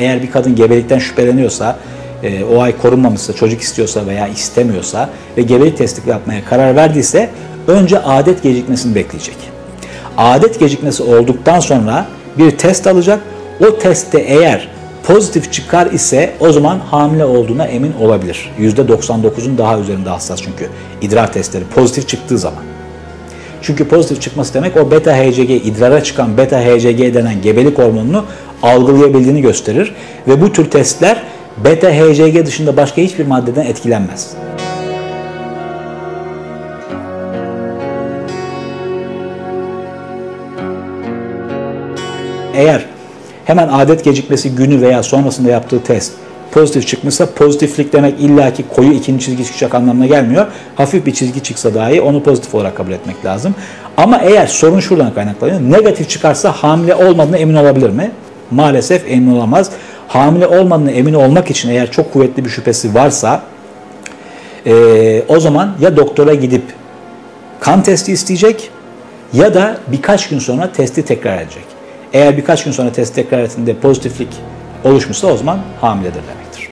eğer bir kadın gebelikten şüpheleniyorsa, e, o ay korunmamışsa, çocuk istiyorsa veya istemiyorsa ve gebelik testi yapmaya karar verdiyse önce adet gecikmesini bekleyecek. Adet gecikmesi olduktan sonra bir test alacak. O testte eğer pozitif çıkar ise o zaman hamile olduğuna emin olabilir. %99'un daha üzerinde hassas çünkü idrar testleri pozitif çıktığı zaman. Çünkü pozitif çıkması demek o beta HCG, idrara çıkan beta HCG denen gebelik hormonunu algılayabildiğini gösterir. Ve bu tür testler beta HCG dışında başka hiçbir maddeden etkilenmez. Eğer hemen adet gecikmesi günü veya sonrasında yaptığı test pozitif çıkmışsa pozitiflik demek illaki koyu ikinci çizgi çıkacak anlamına gelmiyor. Hafif bir çizgi çıksa dahi onu pozitif olarak kabul etmek lazım. Ama eğer sorun şuradan kaynaklanıyor. Negatif çıkarsa hamile olmadığına emin olabilir mi? Maalesef emin olamaz. Hamile olmadığına emin olmak için eğer çok kuvvetli bir şüphesi varsa e, o zaman ya doktora gidip kan testi isteyecek ya da birkaç gün sonra testi tekrar edecek. Eğer birkaç gün sonra test tekrar ettiğinde pozitiflik oluşmuşsa o zaman hamiledir demektir.